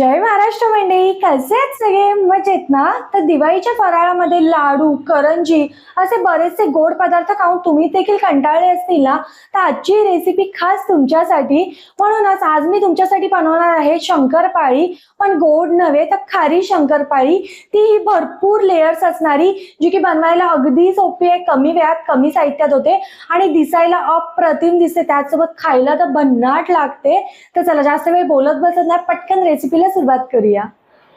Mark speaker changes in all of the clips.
Speaker 1: जय महाराष्ट्र मंडळी कसे आहेत सगळे? मजेत ना? तर दिवाळीच्या फराळामध्ये लाडू करंजी असे बरेचसे गोड पदार्थ खाऊन तुम्ही देखील कंटाळले असतील ना? तर आजची रेसिपी खास तुमच्यासाठी. म्हणूनच आज मी तुमच्यासाठी बनवणार आहे शंकरपाळी. पण गोड नव्हे तर खारी शंकरपाळी. ती ही भरपूर लेयर्स असणारी जी की बनवायला अगदी सोपी आहे. कमी वेळात कमी साहित्यात होते. आणि दिसायला अप्रतिम दिसते. त्याचसोबत खायला तर भन्नाट लागते. तर चला जास्त वेळ बोलत बसत नाही. पटकन रेसिपीला सुरुवात करूया.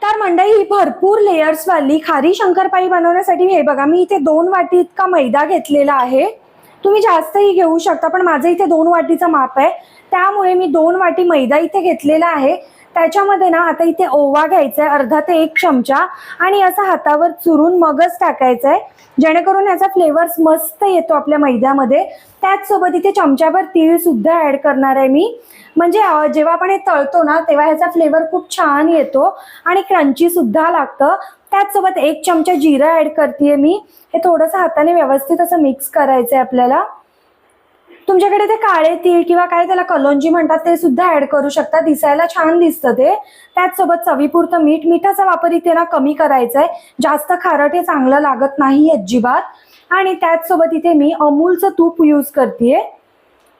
Speaker 1: तर मंडळी ही भरपूर लेयर्स वाली खारी शंकरपाई बनवण्यासाठी हे बघा मी इथे दोन वाटी इतका मैदा घेतलेला आहे. तुम्ही जास्तही घेऊ शकता पण माझं इथे दोन वाटीचं माप आहे. त्यामुळे मी दोन वाटी मैदा इथे घेतलेला आहे. त्याच्यामध्ये ना आता इथे ओवा घ्यायचा आहे अर्धा ते एक चमचा आणि असा हातावर चुरून मगच टाकायचा आहे जेणेकरून याचा फ्लेवर्स मस्त येतो आपल्या मैद्यामध्ये. त्याचसोबत इथे चमच्यावर तीळ सुद्धा ऍड करणार आहे मी. म्हणजे जेव्हा आपण हे तळतो ना तेव्हा ह्याचा फ्लेवर खूप छान येतो आणि क्रंची सुद्धा लागतं. त्याचसोबत एक चमचा जिरं ऍड करते मी. हे थोडंसं हाताने व्यवस्थित असं मिक्स करायचं आहे आपल्याला. तुमच्याकडे ते काळे तीळ किंवा काय त्याला कलोंजी म्हणतात ते सुद्धा ऍड करू शकता. दिसायला छान दिसतं ते. त्याचसोबत चवीपुरतं मीठ. मिठाचा वापर इथे ना कमी करायचा आहे जास्त खारट हे चांगलं लागत नाही अजिबात. आणि त्याचसोबत इथे मी अमूलचं तूप यूज करते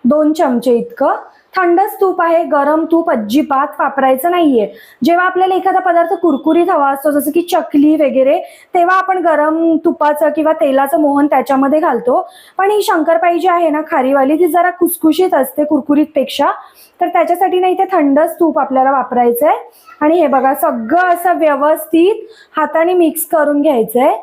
Speaker 1: दोन चमचे इतकं. थंडच तूप आहे गरम तूप अजिबात वापरायचं नाहीये. जेव्हा आपल्याला एखादा पदार्थ कुरकुरीत हवा असतो जसं की चकली वगैरे तेव्हा आपण गरम तुपाचं किंवा तेलाचं मोहन त्याच्यामध्ये घालतो. पण ही शंकरपाई जी आहे ना खारीवाली ती जरा खुसखुशीत असते कुरकुरीत पेक्षा तर त्याच्यासाठी ना इथे थंडच तूप आपल्याला वापरायचं आहे आणि हे बघा सगळं असं व्यवस्थित हाताने मिक्स करून घ्यायचं आहे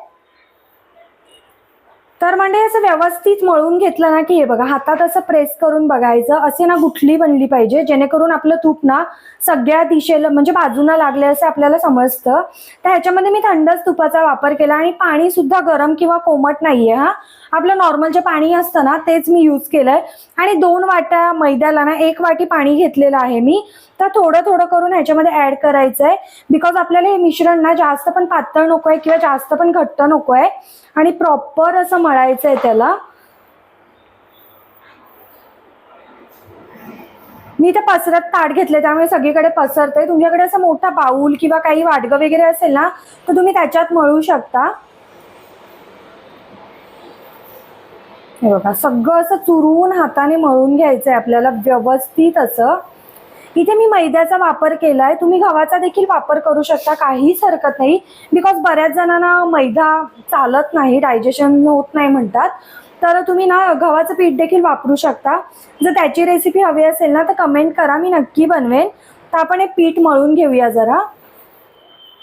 Speaker 1: तर म्हणजे असं व्यवस्थित मळून घेतलं ना की हे बघा हातात असं प्रेस करून बघायचं असे ना गुठली बनली पाहिजे जेणेकरून आपलं तूप ना सगळ्या दिशेला म्हणजे बाजूला लागले असं आपल्याला समजतं. तर ह्याच्यामध्ये मी थंडच तुपाचा वापर केला आणि पाणी सुद्धा गरम किंवा कोमट नाहीये हा. आपलं नॉर्मल जे पाणी असतं ना तेच मी यूज केलंय. आणि दोन वाट्या मैद्याला ना एक वाटी पाणी घेतलेलं आहे मी. आता थोडं थोडं करून ह्याच्यामध्ये ऍड करायचं आहे बिकॉज आपल्याला हे मिश्रण ना जास्त पण पातळ नको आहे किंवा जास्त पण घट्ट नको आहे आणि प्रॉपर असं मळायचं आहे त्याला. मी इथे पसरत ताट घेतले त्यामुळे सगळीकडे पसरते तुमच्याकडे असं मोठा बाऊल किंवा काही वाडगं वगैरे असेल ना तर तुम्ही त्याच्यात मळू शकता. हे बघा सगळं असं चुरून हाताने मळून घ्यायचं आहे आपल्याला व्यवस्थित असं. इथे मी मैद्याचा वापर केलाय. तुम्ही गव्हाचा देखील वापर करू शकता. काहीच हरकत नाही. बिकॉज बऱ्याच जणांना मैदा चालत नाही डायजेशन होत नाही म्हणतात. तर तुम्ही ना गव्हाचं पीठ देखील वापरू शकता. जर त्याची रेसिपी हवी असेल ना तर कमेंट करा. मी नक्की बनवेन. तर आपण हे पीठ मळून घेऊया जरा.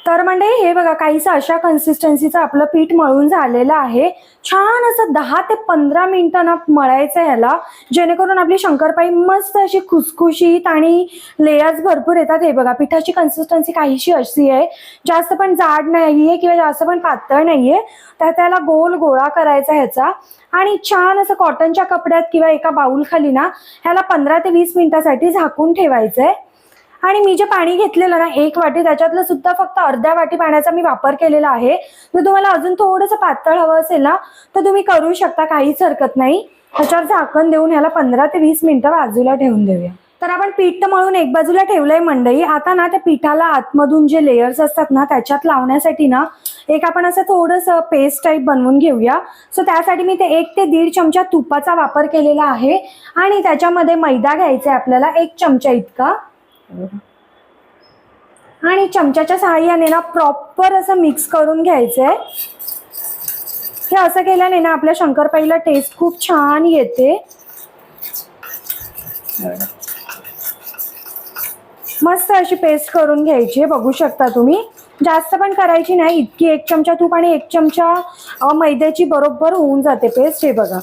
Speaker 1: तर म्हणजे हे बघा काहीसं अशा कन्सिस्टन्सीचं आपलं पीठ मळून झालेलं आहे. छान असं दहा ते पंधरा मिनिटांना मळायचं आहे ह्याला. जेणेकरून आपली शंकरपाई मस्त अशी खुसखुशीत आणि लेयर्स भरपूर येतात. हे बघा पिठाची कन्सिस्टन्सी काहीशी अशी आहे. जास्त पण जाड नाही आहे किंवा जास्त पण पातळ नाही आहे तर त्याला गोल गोळा करायचा ह्याचा. आणि छान असं कॉटनच्या कपड्यात किंवा एका बाऊलखाली ना ह्याला पंधरा ते वीस मिनिटासाठी झाकून ठेवायचं आहे आणि मी जे पाणी घेतलेलं ना एक वाटी त्याच्यातलं सुद्धा फक्त अर्ध्या वाटी पाण्याचा मी वापर केलेला आहे. जर तुम्हाला अजून थोडंसं पातळ हवं असेल ना तर तुम्ही करू शकता काहीच हरकत नाही. त्याच्यावर झाकण देऊन ह्याला पंधरा ते वीस मिनिटं बाजूला ठेवून देऊया. तर आपण पीठ तर मळून एक बाजूला ठेवलंय मंडई. आता ना त्या पिठाला आतमधून जे लेयर्स असतात ना त्याच्यात लावण्यासाठी ना एक आपण असं थोडंसं पेस्ट टाईप बनवून घेऊया. सो त्यासाठी मी ते एक ते दीड चमचा तुपाचा वापर केलेला आहे. आणि त्याच्यामध्ये मैदा घ्यायचा आहे आपल्याला एक चमचा इतका. आणि चमच्याच्या सहाय्याने ना प्रॉपर असं मिक्स करून घ्यायचं आहे हे असं केल्याने ना आपल्या शंकरपाईला टेस्ट खूप छान येते. मस्त अशी पेस्ट करून घ्यायची बघू शकता तुम्ही. जास्त पण करायची नाही इतकी एक चमचा तूप आणि एक चमचा मैद्याची बरोबर होऊन जाते पेस्ट हे बघा.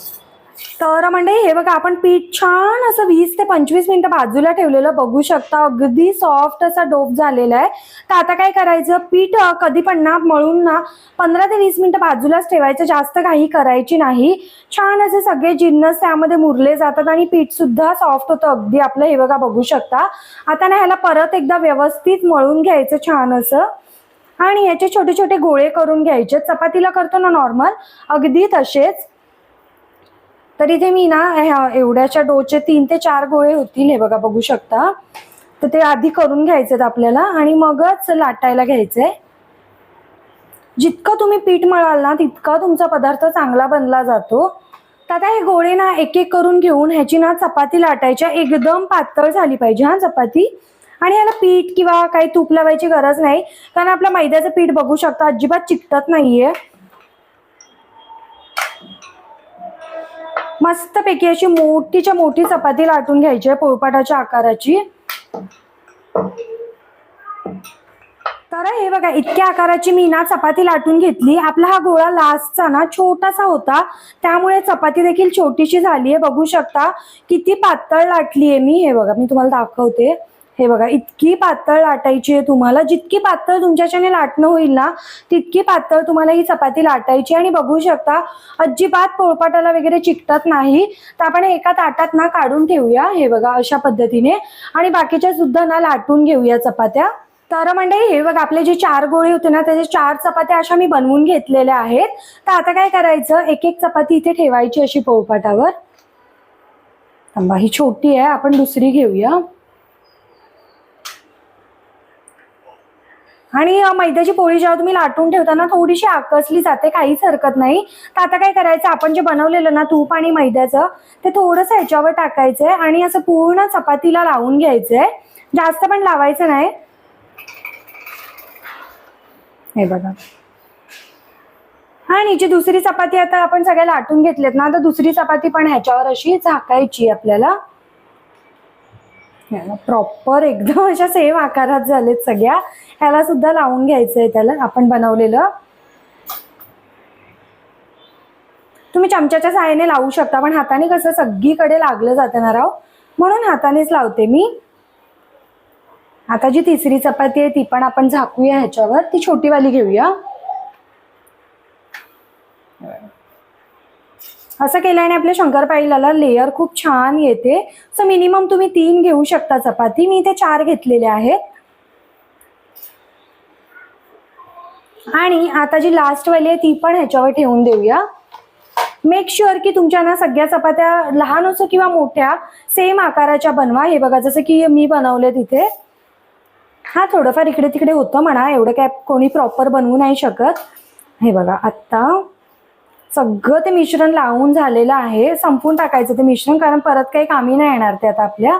Speaker 1: तर म्हणजे हे बघा आपण पीठ छान असं वीस ते पंचवीस मिनिटं बाजूला ठेवलेलं बघू शकता. अगदी सॉफ्ट असा डोप झालेला आहे. तर आता काय करायचं? पीठ कधी पण ना मळून ना पंधरा ते वीस मिनिटं बाजूलाच ठेवायचं. जास्त काही करायची नाही. छान असे सगळे जिन्नस त्यामध्ये मुरले जातात आणि पीठ सुद्धा सॉफ्ट होतं. अगदी आपलं हे बघा बघू शकता. आता ना ह्याला परत एकदा व्यवस्थित मळून घ्यायचं छान असं. आणि याचे छोटे छोटे गोळे करून घ्यायचे. चपातीला करतो ना नॉर्मल अगदी तसेच. तर इथे मी ना ह्या एवढ्याच्या डोचे तीन ते चार गोळे होतील हे बघा बघू शकता. तर ते आधी करून घ्यायचेत आपल्याला आणि मगच लाटायला घ्यायचंय. जितकं तुम्ही पीठ मळाल ना तितका तुमचा पदार्थ चांगला बनला जातो. तर आता हे गोळे ना एक एक करून घेऊन ह्याची ना चपाती लाटायच्या. एकदम पातळ झाली पाहिजे हा चपाती. आणि याला पीठ किंवा काही तूप लावायची गरज नाही. कारण आपलं मैद्याचं पीठ बघू शकता अजिबात चिकटत नाहीये. मस्तपैकी अशी मोठीच्या मोठी चपाती लाटून घ्यायची आहे पोळपाटाच्या आकाराची. तर हे बघा इतक्या आकाराची मी ना चपाती लाटून घेतली. आपला हा गोळा लास्टचा ना छोटासा होता. त्यामुळे चपाती देखील छोटीशी झाली आहे बघू शकता किती पातळ लाटली आहे मी. हे बघा मी तुम्हाला दाखवते. हे बघा इतकी पातळ लाटायची आहे तुम्हाला. जितकी पातळ तुमच्याच्याने लाटणं होईल ना तितकी पातळ तुम्हाला ही चपाती लाटायची आणि बघू शकता अजिबात पोळपाटाला वगैरे चिकटत नाही. तर आपण एका ताटात ना काढून ठेवूया हे बघा अशा पद्धतीने. आणि बाकीच्या सुद्धा ना लाटून घेऊया चपात्या. तर मंडळी हे बघा आपले जे चार गोळे होते ना त्याचे चार चपात्या अशा मी बनवून घेतलेल्या आहेत. तर आता काय करायचं? एक एक चपाती इथे ठेवायची अशी पोळपाटावर. थांबा ही छोटी आहे आपण दुसरी घेऊया. आणि मैद्याची पोळी जेव्हा तुम्ही लाटून ठेवताना थोडीशी आकसली जाते काहीच हरकत नाही. तर आता काय करायचं आपण जे बनवलेलं ना तूप आणि मैद्याचं ते थोडंसं ह्याच्यावर टाकायचंय आणि असं पूर्ण चपातीला लावून घ्यायचंय. जास्त पण लावायचं नाही. हे बघा. आणि जी दुसरी चपाती आता आपण सगळ्या लाटून घेतलेत ना तर दुसरी चपाती पण ह्याच्यावर अशी झाकायची आपल्याला. प्रॉपर एकदम अशा सेम आकारात झालेत सगळ्या. ह्याला सुद्धा लावून घ्यायचंय त्याला आपण बनवलेलं. तुम्ही चमच्याच्या सहाय्याने लावू शकता पण हाताने कसं सगळीकडे लागलं जातं ना राव. म्हणून हातानेच लावते मी. आता जी तिसरी चपाती आहे ती पण आपण झाकूया ह्याच्यावर. ती छोटीवाली घेऊया. असं केल्याने आपल्या शंकरपाळीला लेयर खूप छान येते. सो मिनिमम तुम्ही तीन घेऊ शकता चपाती. मी इथे चार घेतलेले आहेत. आणि आता जी लास्ट वाली आहे ती पण ह्याच्यावर ठेवून देऊया. मेक शुअर की तुमच्या ना सगळ्या चपात्या लहान असो किंवा मोठ्या सेम आकाराच्या बनवा. हे बघा जसं की मी बनवले तिथे. हा थोडंफार इकडे तिकडे होतं म्हणा. एवढं काय कोणी प्रॉपर बनवू नाही शकत. हे बघा आत्ता. सगळं ते मिश्रण लावून झालेलं आहे. संपून टाकायचं ते मिश्रण कारण परत काही कामी नाही येणार ते आता आपल्या.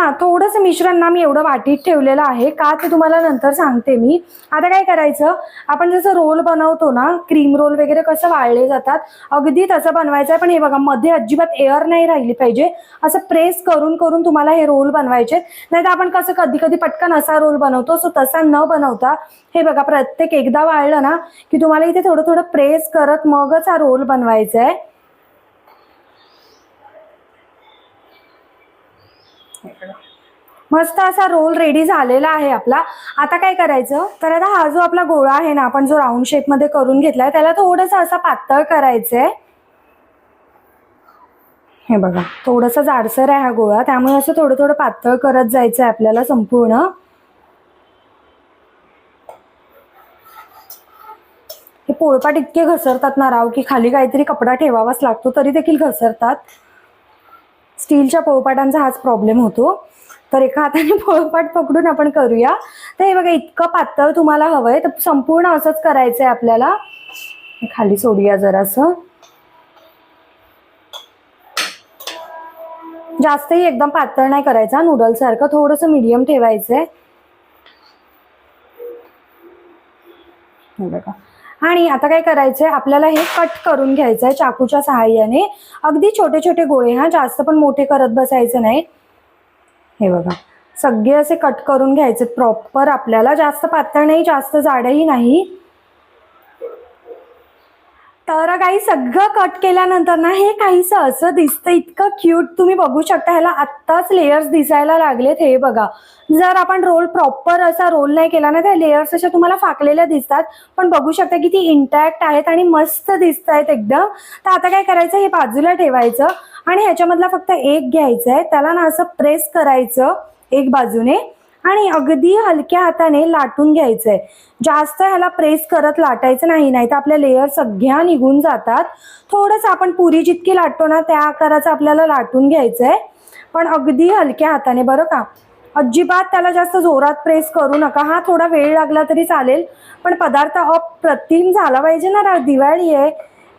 Speaker 1: हा थोडंसं मिश्रण ना मी एवढं वाटीत ठेवलेलं आहे. का ते तुम्हाला नंतर सांगते मी. आता काय करायचं? आपण जसं रोल बनवतो ना क्रीम रोल वगैरे कसं वाळले जातात अगदी तसं बनवायचं आहे. पण हे बघा मध्ये अजिबात एअर नाही राहिली पाहिजे. असं प्रेस करून करून तुम्हाला हे रोल बनवायचे नाही तर आपण कसं कधी कधी पटकन असा रोल बनवतो. सो तसा न बनवता हे बघा प्रत्येक एकदा वाळलं ना की तुम्हाला इथे थोडं थोडं प्रेस करत मगच हा रोल बनवायचा आहे. मस्त असा रोल रेडी झालेला आहे आपला. आता काय करायचं? तर आता हा जो आपला गोळा आहे ना आपण जो राऊंड शेपमध्ये करून घेतलाय त्याला थोडंसं असा पातळ करायचंय. हे बघा थोडंसं जाडसर आहे हा गोळा. त्यामुळे असं थोडं थोडं पातळ करत जायचं आहे आपल्याला संपूर्ण. हे पोळपाट इतके घसरतात ना राव की खाली काहीतरी कपडा ठेवावाच लागतो तरी देखील घसरतात. स्टीलच्या पोळपाटांचा हाच प्रॉब्लेम होतो. तर एका हाताने पोळपाट पकडून आपण करूया. तर हे बघा इतकं पातळ तुम्हाला हवंय. तर संपूर्ण असंच करायचंय आपल्याला. खाली सोडूया जरासं. जास्तही एकदम पातळ नाही करायचा नूडल सारखं. थोडंसं मीडियम ठेवायचंय. बघा. आणि आता काय करायचंय? आपल्याला हे कट करून घ्यायचंय चाकूच्या सहाय्याने. अगदी छोटे छोटे गोळे हा जास्त पण मोठे करत बसायचे नाही. हे बघा सगळे असे कट करून घ्यायचे प्रॉपर आपल्याला. जास्त पातळ नाही जास्त जाडही नाही. तर काही सगळं कट केल्यानंतर ना हे काहीसं असं दिसतं इतकं क्यूट तुम्ही बघू शकता ह्याला आत्ताच लेयर्स दिसायला लागलेत हे बघा. जर आपण रोल प्रॉपर असा रोल नाही केला ना त्या लेयर्स अशा तुम्हाला फाकलेल्या दिसतात. पण बघू शकता की ती इंटॅक्ट आहेत आणि मस्त दिसत आहेत एकदम. तर आता काय करायचं? हे बाजूला ठेवायचं आणि ह्याच्यामधला फक्त एक घ्यायचं आहे त्याला ना असं प्रेस करायचं एक बाजूने. आणि अगदी हलक्या हाताने लाटून घ्यायचंय. जास्त ह्याला प्रेस करत लाटायचं नाही नाही तर आपल्या लेअर सगळ्या निघून जातात. थोडंसं आपण पुरी जितकी लाटतो ना त्या आकाराचं आपल्याला लाटून घ्यायचंय. पण अगदी हलक्या हाताने बरं का? अजिबात त्याला जास्त जोरात प्रेस करू नका. हा थोडा वेळ लागला तरी चालेल. पण पदार्थ अप्रतिम झाला पाहिजे ना रा- दिवाळी आहे.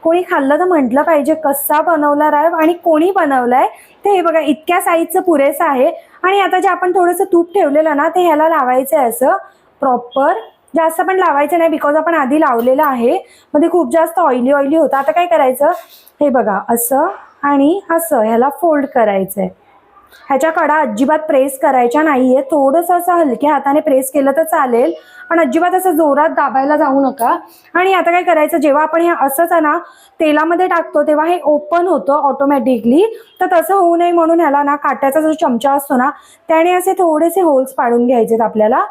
Speaker 1: कोणी खाल्लं तर म्हटलं पाहिजे कसा बनवला राव? आणि कोणी बनवलाय? ते हे बघा इतक्या साईजचं पुरेसं आहे. आणि आता जे आपण थोडंसं तूप ठेवलेलं ना ते ह्याला लावायचं आहे असं प्रॉपर जास्त पण लावायचं नाही बिकॉज आपण आधी लावलेलं आहे. मध्ये खूप जास्त ऑइली ऑइली होतं. आता काय करायचं? हे बघा असं आणि असं ह्याला फोल्ड करायचं आहे ह्याच्या कडा अजिबात प्रेस करायच्या नाहीये. थोडंसं असं हलक्या हाताने प्रेस केलं तर चालेल पण अजिबात असं जोरात दाबायला जाऊ नका. आणि आता काय करायचं जेव्हा आपण हे असंच आहे ना तेलामध्ये टाकतो तेव्हा हे ओपन होतं ऑटोमॅटिकली तर तसं होऊ नये म्हणून ह्याला ना काट्याचा जो चमचा असतो ना त्याने असे थोडेसे होल्स पाडून घ्यायचेत आपल्याला.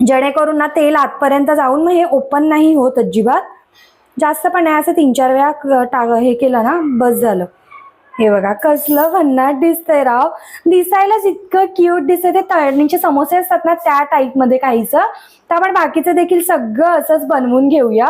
Speaker 1: जेणेकरून ना तेल आतपर्यंत जाऊन मग हे ओपन नाही होत अजिबात. जास्त पण नाही असं तीन चार वेळा टा टाक हे केलं ना बस झालं. हे बघा कसलं भन्नाट दिसतंय राव. दिसायलाच इतकं क्यूट दिसतंय ते तळणीचे समोसे असतात ना त्या टाईपमध्ये काहीच. तर आपण बाकीचं देखील सगळं असंच बनवून घेऊया.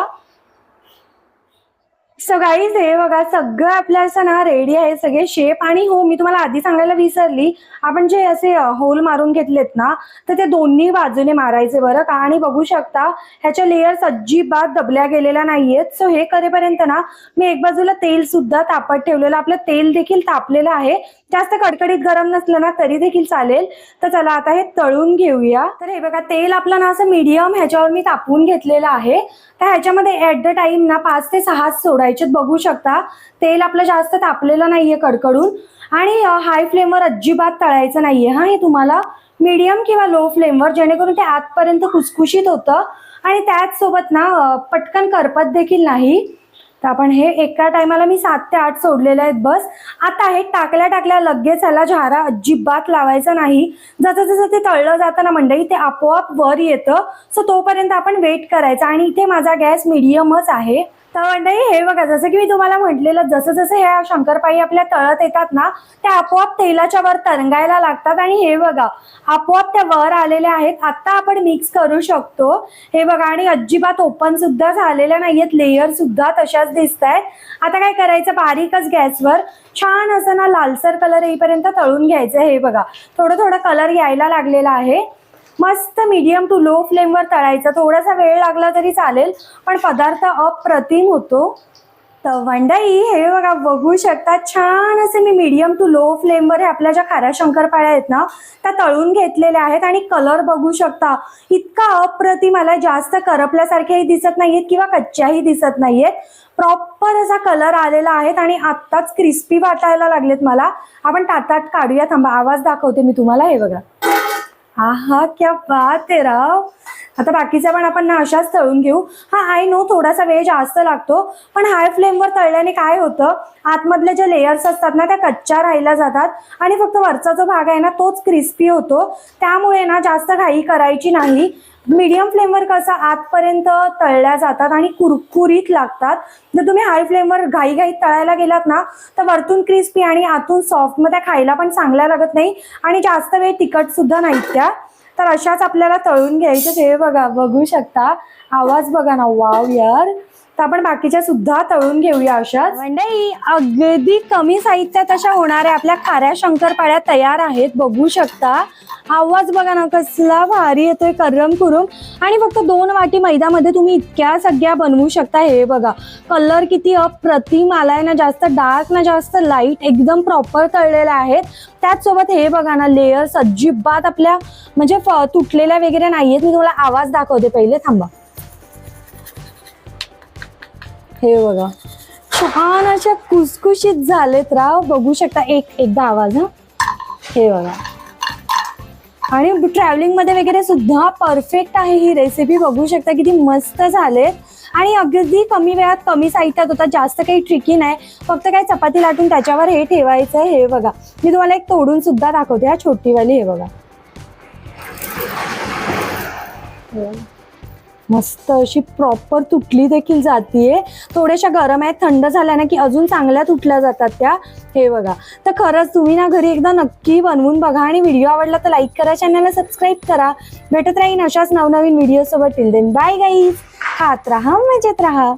Speaker 1: सो गाईज हे बघा सगळं आपलं असं ना रेडी आहे सगळे शेप आणि हो मी तुम्हाला आधी सांगायला विसरली. आपण जे असे होल मारून घेतलेत ना तर ते दोन्ही बाजूने मारायचे बरं का? आणि बघू शकता ह्याच्या लेयर्स अजिबात दबल्या गेलेल्या नाहीयेत. सो हे करेपर्यंत ना मी एक बाजूला तेल सुद्धा तापत ठेवलेलं आपलं तेल देखील तापलेलं आहे. जास्त कडकडीत गरम नसलं ना तरी देखील चालेल. तर चला आता हे तळून घेऊया. तर हे बघा तेल आपलं ना असं मीडियम ह्याच्यावर मी तापवून घेतलेलं आहे. तर ह्याच्यामध्ये ऍट द टाइम ना पाच ते सहा सोडायचे बघू शकता. तेल आपलं जास्त तापलेलं नाहीये कडकडून. आणि हाय फ्लेमवर अजिबात तळायचं नाहीये हा हे तुम्हाला मीडियम किंवा लो फ्लेमवर जेणेकरून ते आतपर्यंत कुसकुशीत होतं. आणि त्याचसोबत ना पटकन करपत देखील नाही. तर आपण हे एका टायमाला मी सात ते आठ सोडलेले आहेत बस. आता हे टाकल्या टाकल्या लगेच याला झारा अजिबात लावायचा नाही. जसं जसं ते तळलं जातं ना मंडळी ते आपोआप वर येतं. सो तोपर्यंत आपण वेट करायचं. आणि इथे माझा गॅस मिडियमच आहे. तर मंडळी हे बघा जसं की मी तुम्हाला म्हटलेलं जसं जसं ह्या शंकरपाई आपल्या तळत येतात ना त्या आपोआप तेलाच्या वर तरंगायला लागतात. आणि हे बघा आपोआप त्या वर आलेल्या आहेत. आता आपण मिक्स करू शकतो. हे बघा आणि अजिबात ओपन सुद्धा झालेल्या नाहीयेत. लेयर सुद्धा तशाच दिसत आहेत आता काय करायचं? बारीकच गॅसवर छान असं ना लालसर कलर येईपर्यंत तळून घ्यायचं. हे बघा थोडं थोडं कलर यायला लागलेला आहे. मस्त मीडियम टू लो फ्लेमवर तळायचा. थोडासा वेळ लागला तरी चालेल पण पदार्थ अप्रतिम होतो. तर वंडाई हे बघा बघू शकता छान असे मी मीडियम टू लो फ्लेमवर हे आपल्या ज्या खाऱ्या शंकरपाळ्या आहेत ना त्या तळून घेतलेल्या आहेत आणि कलर बघू शकता. इतका अप्रतिम आलाय जास्त करपल्यासारख्याही दिसत नाहीयेत किंवा कच्च्याही दिसत नाहीयेत. प्रॉपर असा कलर आलेला आहे आणि आत्ताच क्रिस्पी वाटायला लागलेत मला. आपण तातात काढूया. थांबा आवाज दाखवते मी तुम्हाला. हे बघा. हा हा क्या बात आहे राव. आता बाकीच्या पण आपण ना अशाच तळून घेऊ. हा आय नो थोडासा वेळ जास्त लागतो. पण हाय फ्लेमवर तळल्याने काय होतं? आतमधले जे लेयर्स असतात ना त्या कच्च्या राहिल्या जातात. आणि फक्त वरचा जो भाग आहे ना तोच क्रिस्पी होतो. त्यामुळे ना जास्त घाई करायची नाही. मीडियम फ्लेमवर कसं आतपर्यंत तळल्या जातात आणि कुरकुरीत लागतात. जर तुम्ही हाय फ्लेमवर घाई घाईत तळायला गेलात ना तर वरतून क्रिस्पी आणि आतून सॉफ्ट मग त्या खायला पण चांगल्या लागत नाही आणि जास्त वेळ तिखट सुद्धा नाहीत त्या. तर अशाच आपल्याला तळून घ्यायचं हे बघा बघू शकता. आवाज बघा ना वाव यार तर आपण बाकीच्या सुद्धा तळून घेऊया अशाच. मंडई अगदी कमी साहित्यात अशा होणाऱ्या आपल्या खाऱ्या शंकरपाळ्या तयार आहेत बघू शकता. आवाज बघा ना कसला भारी येतोय करम कुरुम. आणि फक्त दोन वाटी मैदामध्ये तुम्ही इतक्या सगळ्या बनवू शकता हे बघा. कलर किती अप्रतिम आलाय ना जास्त डार्क ना जास्त लाइट एकदम प्रॉपर तळलेले आहेत. त्याचसोबत हे बघा ना लेयर्स अजिबात आपल्या म्हणजे फ- तुटलेल्या वगैरे नाहीयेत. मी तुम्हाला आवाज दाखवते पहिले थांबा. हे बघा. छान अशा कुसकुशीत झालेत राव. बघू शकता एक एकदा आवाज हा. हे बघा. आणि ट्रॅव्हलिंगमध्ये वगैरे सुद्धा परफेक्ट आहे ही रेसिपी बघू शकता किती मस्त झाले आणि अगदी कमी वेळात कमी साहित्यात होता. जास्त काही ट्रिकी नाही. फक्त काय चपाती लाटून त्याच्यावर हे ठेवायचं आहे हे बघा. मी तुम्हाला एक तोडून सुद्धा दाखवते हा छोटीवाली हे बघा. मस्त अशी प्रॉपर तुटली देखील जातीये. थोड्याशा गरम आहेत थंड झाल्या ना की अजून चांगल्या तुटल्या जातात त्या. हे बघा. तर खरंच तुम्ही ना घरी एकदा नक्की बनवून बघा आणि व्हिडिओ आवडला तर लाईक करा चॅनलला सबस्क्राईब करा. भेटत राहीन अशाच नवनवीन व्हिडिओ सोबत. टिल देन बाय गाईज खात राहा मजेत राहा.